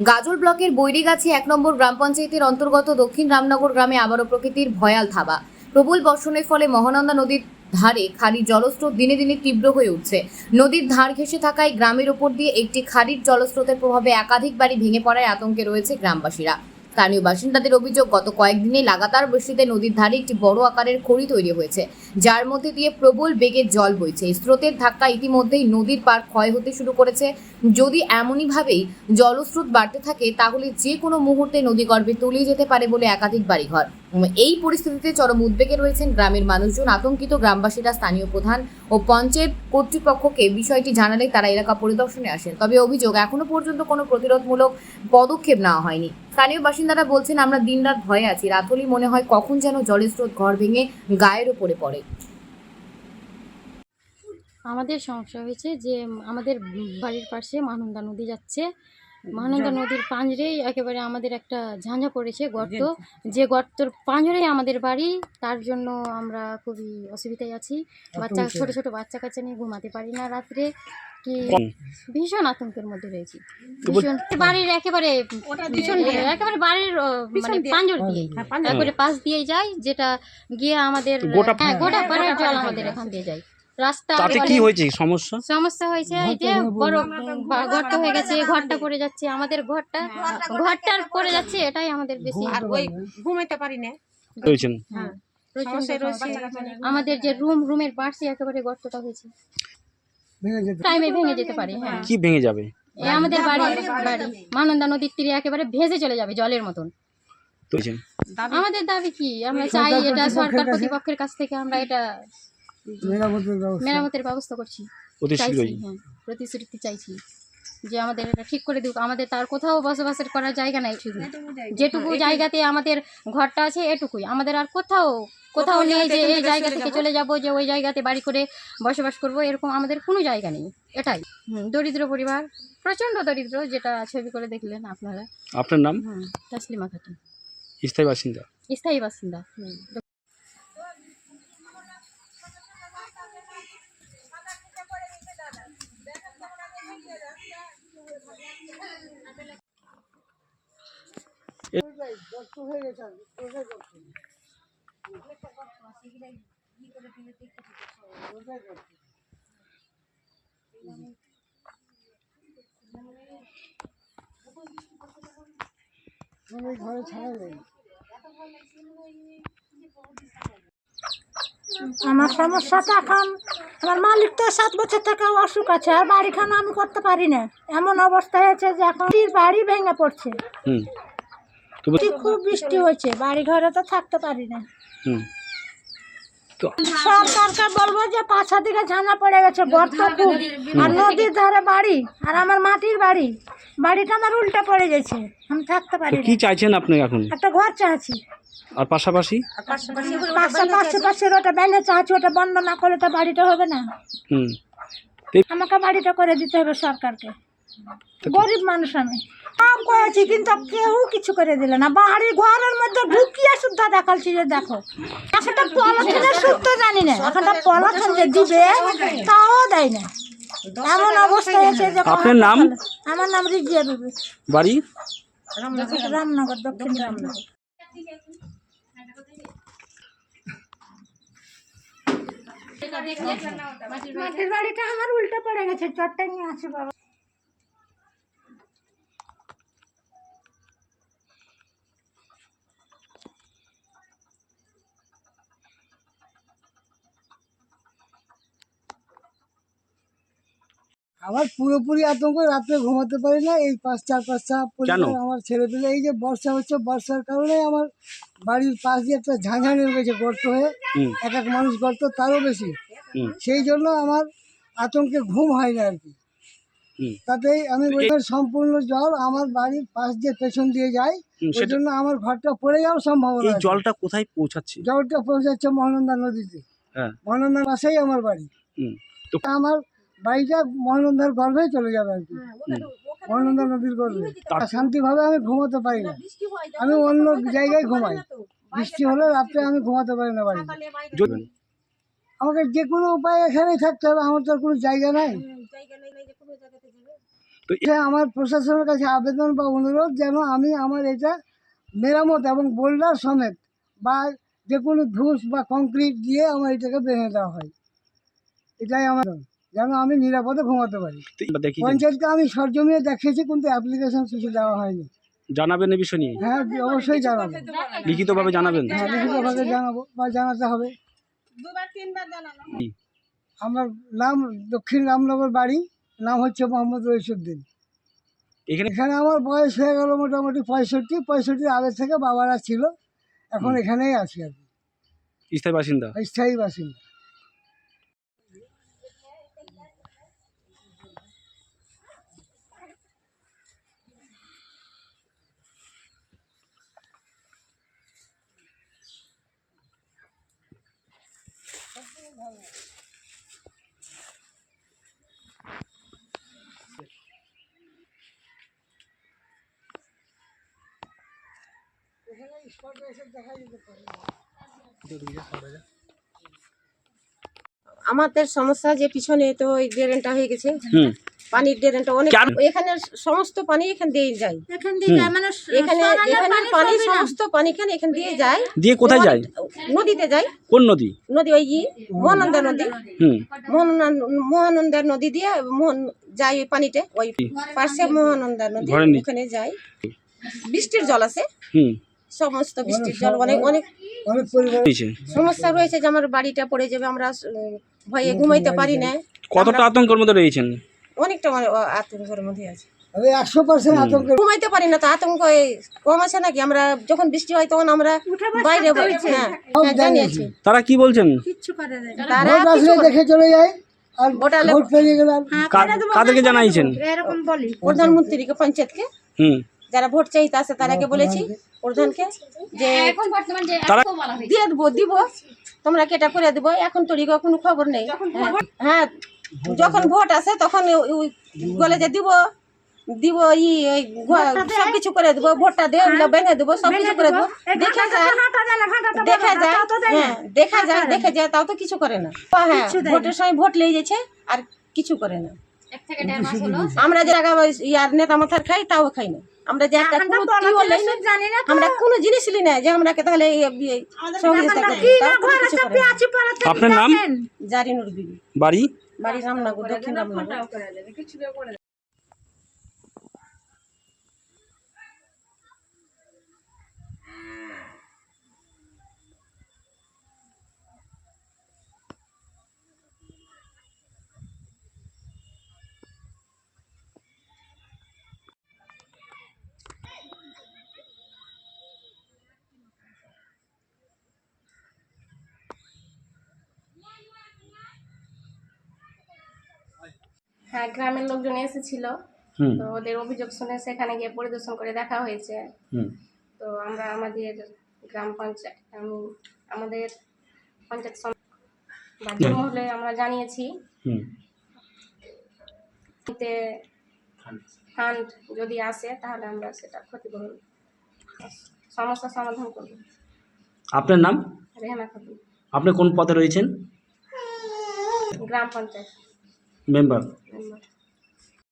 গাজল ব্লকের বৈরিগাছি এক নম্বর গ্রাম পঞ্চায়েতের অন্তর্গত দক্ষিণ রামনগর গ্রামে আবারও প্রকৃতির ভয়াল থাবা। প্রবল বর্ষণের ফলে মহানন্দা নদীর ধারে খাড়ির জলস্রোত দিনে দিনে তীব্র হয়ে উঠছে। নদীর ধার ঘেঁষে থাকায় গ্রামের ওপর দিয়ে একটি খাড়ির জলস্রোতের প্রভাবে একাধিক বাড়ি ভেঙে পড়ায় আতঙ্কে রয়েছে গ্রামবাসীরা। স্থানীয় বাসিন্দাদের অভিযোগ, গত কয়েকদিনে লাগাতার বৃষ্টিতে নদীর ধারে একটি বড় আকারের খড়ি তৈরি হয়েছে, যার মধ্যে দিয়ে প্রবল বেগে জল বইছে। স্রোতের ধাক্কা ইতিমধ্যেই নদীর পার ক্ষয় হতে শুরু করেছে। যদি এমনইভাবেই জলস্রোত বাড়তে থাকে, তাহলে যে কোনো মুহূর্তে নদীগর্ভে তলিয়ে যেতে পারে বলে একাধিক বাড়িঘর। এই পরিস্থিতিতে চরম উদ্বেগে রয়েছেন গ্রামের মানুষজন। আতঙ্কিত গ্রামবাসীরা, স্থানীয় প্রধান ও পঞ্চায়েত কর্তৃপক্ষকে বিষয়টি জানালে তারা এলাকা পরিদর্শনে আসেন। তবে অভিযোগ, এখনও পর্যন্ত কোনো প্রতিরোধমূলক পদক্ষেপ নেওয়া হয়নি। স্থানীয় বাসিন্দারা বলছেন আমরা দিনরাত ভয়ে আছি। রাত হলেই মনে হয় কখন যেন জলের স্রোত ঘর ভেঙে গায়ের ওপরে পড়ে। আমাদের সমস্যা হয়েছে যে আমাদের বাড়ির পাশে মানন্দা নদী যাচ্ছে। মহানন্দা নদীর পাঁজরেই একেবারে আমাদের একটা ঝাঁঝা পড়েছে গর্ত। যে গর্তর পাঁজরেই আমাদের বাড়ি তার জন্য আমরা খুবই অসুবিধায় আছি। বাচ্চা ছোট ছোট বাচ্চা কাচ্চা নিয়ে ঘুমাতে পারি না রাত্রে। কি ভীষণ আতঙ্কের মধ্যে রয়েছি। ভীষণ বাড়ির একেবারে ভীষণ একেবারে বাড়ির মানে পাঁজর দিয়ে একবারে পাশ দিয়ে যায় যেটা গিয়ে আমাদের গোটা- হ্যাঁ গোটা পাড়ের জল আমাদের এখান দিয়ে যায়। রাস্তা তাতে কি হয়েছে? সমস্যা? সমস্যা হয়েছে এই যে বড় ঘরটা হয়ে গেছে ঘরটা পড়ে যাচ্ছে আমাদের ঘরটা। ঘরটার পড়ে যাচ্ছে এটাই আমাদের বেশি আর ওই ঘুমাইতে পারি না। সমস্যা। আমাদের যে রুম রুমের পাশে একেবারে গর্তটা হয়েছে। টাইমে ভেঙে যেতে পারে হ্যাঁ। কি ভেঙে যাবে? এই আমাদের বাড়ি বাড়ি মানন্দা নদীর তীরে একেবারে ভেসে চলে যাবে জলের মতন। আমাদের দাবি কি? আমরা চাই এটা সরকার প্রতিপক্ষের কাছ থেকে আমরা এটা মেরামতের ব্যবস্থা। করছি। প্রতিশ্রুতি চাইছি। যে আমাদের এটা ঠিক করে দিক আমাদের তার কোথাও বসবাসের করার জায়গা নাই। শুধু যেটুকু জায়গাতে আমাদের ঘরটা আছে এটুকুই। আমাদের আর কোথাও কোথাও নেই যে এই জায়গা থেকে চলে যাব যে ওই জায়গাতে বাড়ি করে বসবাস করব এরকম আমাদের কোনো জায়গা নেই। এটাই। দরিদ্র পরিবার প্রচণ্ড দরিদ্র যেটা ছবি করে দেখলেন আপনারা। আপনার নাম? হুম তাসলিমা খাতুন। স্থায়ী বাসিন্দা। স্থায়ী বাসিন্দা। হুম আমার সমস্যাটা এখন আমার মালিক তো সাত বছর থেকে অসুখ আছে আর বাড়িখানা আমি করতে পারি না। এমন অবস্থা হয়েছে যে এখন বাড়ি ভেঙে পড়ছে। খুব বৃষ্টি হয়েছে বাড়ি ঘরে তো থাকতে পারি না। হুম। সরকারকে বলব যে পাশা দিকে ঝানা পড়ে গেছে খুব। আর নদীর ধারে বাড়ি আর আমার মাটির বাড়ি। বাড়িটা আমার উল্টা পড়ে গেছে আমি থাকতে পারি কি চাইছেন আপনি এখন? একটা ঘর চাচ্ছি আর পাশাপাশি? পাশে পাশে পাশে ওটা বেঁধে চাচ্ছি ওটা বন্ধ না করলে তো বাড়িটা হবে না। হুম। আমাকে বাড়িটা করে দিতে হবে সরকারকে। গরিব মানুষ আমি। সব করেছি কিন্তু কেউ কিছু করে দিল না। বাড়ির ঘরের মধ্যে ঢুকিয়ে শুদ্ধ দেখাচ্ছি যে দেখো। একটা পলাথিনের শুদ্ধ জানি না। একটা পলাথিন যে দিবে তাও দেয় না। এমন অবস্থা হয়েছে যে আপনার নাম? আমার নাম রিজিয়া বিবি। বাড়ি? রামনগর দক্ষিণ রামনগর। মাটির বাড়িটা আমার উল্টে পড়ে গেছে চটটা নিয়ে আছে বাবা। আমার পুরোপুরি আতঙ্ক রাত্রে ঘুমাতে পারি না এই পাঁচ চার পাঁচটা পরিবার আমার ছেলে পেলে এই যে বর্ষা হচ্ছে বর্ষার কারণে আমার বাড়ির পাশ দিয়ে একটা ঝাঁঝা নেমে গেছে গর্ত হয়ে এক এক মানুষ গর্ত তারও বেশি। সেই জন্য আমার আতঙ্কে ঘুম হয় না আর কি। তাতেই আমি বলছি সম্পূর্ণ জল আমার বাড়ির পাশ দিয়ে পেছন দিয়ে যায় হুম, ওই সেটা জন্য আমার ঘরটা পড়ে যাওয়ার সম্ভাবনা এই জলটা কোথায় পৌঁছাচ্ছে? জলটা পৌঁছাচ্ছে মহানন্দা নদীতে। হ্যাঁ। মহানন্দার পাশেই আমার বাড়ি। আমার বাড়িটা মহানন্দার গর্ভেই চলে যাবে আর কি। মহানন্দা নদীর গর্ভে। শান্তিভাবে আমি ঘুমাতে পারি না। আমি অন্য জায়গায় ঘুমাই। বৃষ্টি হলে রাত্রে আমি ঘুমাতে পারি না বাড়িতে। যদি আমাকে যে কোনো উপায় এখানেই থাকতে হবে আমার তো আর কোনো জায়গা নাই। তো এটা আমার প্রশাসনের কাছে আবেদন বা অনুরোধ যেন আমি আমার এটা মেরামত এবং বোল্ডার সমেত বা যে কোনো ধূস বা কংক্রিট দিয়ে আমার এটাকে বেঁধে দেওয়া হয়। এটাই আমার যেন আমি নিরাপদে ঘুমাতে পারি। পঞ্চায়েতকে আমি সরজমিয়ে দেখিয়েছি কিন্তু অ্যাপ্লিকেশন কিছু দেওয়া হয়নি। জানাবেন এই বিষয় নিয়ে? হ্যাঁ অবশ্যই জানাব। লিখিতভাবে জানাবেন? হ্যাঁ লিখিতভাবে জানাব বা জানাতে হবে। আমার নাম দক্ষিণ রামনগর বাড়ি নাম হচ্ছে মোহাম্মদ রইসুদ্দিন। এখানে এখানে আমার বয়স হয়ে গেল মোটামুটি পঁয়ষট্টি পঁয়ষট্টির আগে থেকে বাবারা ছিল। এখন এখানেই আছি আর কি। স্থায়ী বাসিন্দা? স্থায়ী বাসিন্দা। আমাদের সমস্যা যে পিছনে তো ওই ড্রেনটা হয়ে গেছে। পানির ড্রেনটা অনেক? এখানে সমস্ত পানি এখান দিয়ে যায়। এখান দিয়ে যায়, মানে এখানে এখানে পানি সমস্ত পানি এখানে এখান দিয়ে যায়। দিয়ে কোথায় যায়? নদীতে যায়। কোন নদী? নদী ওই মহানন্দা নদী। হুম। মহানন্দা মহানন্দা নদী দিয়ে মোহন যায় ওই পানিতে ওই পাশে মহানন্দা নদী ওখানে যায়। বৃষ্টির জল আছে। সমস্ত বৃষ্টির জল অনেক অনেক সমস্যা রয়েছে যে আমার বাড়িটা পড়ে যাবে আমরা ভয়ে ঘুমাইতে পারি না। কতটা আতঙ্কের মধ্যে রয়েছেন? অনেকটা আতঙ্কের মধ্যে আছে। একশো পার্সেন্ট আতঙ্কের ঘুমাইতে পারি না তো আতঙ্ক কম আছে নাকি? আমরা যখন বৃষ্টি হয় তখন আমরা বাইরে বই- হ্যাঁ হ্যাঁ জানিয়েছি তারা কি বলছেন? দেখে চলে যায় হ্যাঁ, কাদেরকে জানাইছেন? দেবো। এরকম বলি। প্রধানমন্ত্রীকে পঞ্চায়েতকে। হুম। যারা ভোট চাইতে আছে তারাকে বলেছি প্রধানকে যে দিয়ে দেবো দিব। তোমরা কেটা করে দিব এখন তোর কোনো খবর নেই। হ্যাঁ যখন ভোট আসে তখন বলে যে দিব দিব ই সবকিছু করে দেবো ভোটটা দিয়ে বেঁধে দেবো সবকিছু করে দেবো। দেখা যায় হাঁটা যায় দেখা যায়। হ্যাঁ দেখা যায় দেখা যায় তাও তো কিছু করে না। হ্যাঁ ভোটের সময় ভোট লেগে যাচ্ছে আর কিছু করে না। আমরা যে টাকা ইয়ার নেতা মাথার খাই তাও খাই না। আমরা যে একটা কোনো জিনিস লাইনে না আমরা কোনো জিনিস লি না যে আমরাকে তাহলে আপনার নাম? জারিনুর বিবি। বাড়ি? বাড়ি রামনগর দক্ষিণ রামনগর হ্যাঁ গ্রামের লোকজন এসেছিল। তো ওদের অভিযোগ শুনে সেখানে গিয়ে পরিদর্শন করে দেখা হয়েছে। তো আমরা আমাদের গ্রাম পঞ্চায়েত আমি আমাদের পঞ্চায়েত বাদ্য মহলে আমরা জানিয়েছি। ফান্ড যদি আসে তাহলে আমরা সেটা ক্ষতিপূরণ সমস্যার সমাধান করব। আপনার নাম? রেহানা খাতুন। আপনি কোন পদে রয়েছেন? গ্রাম পঞ্চায়েত। member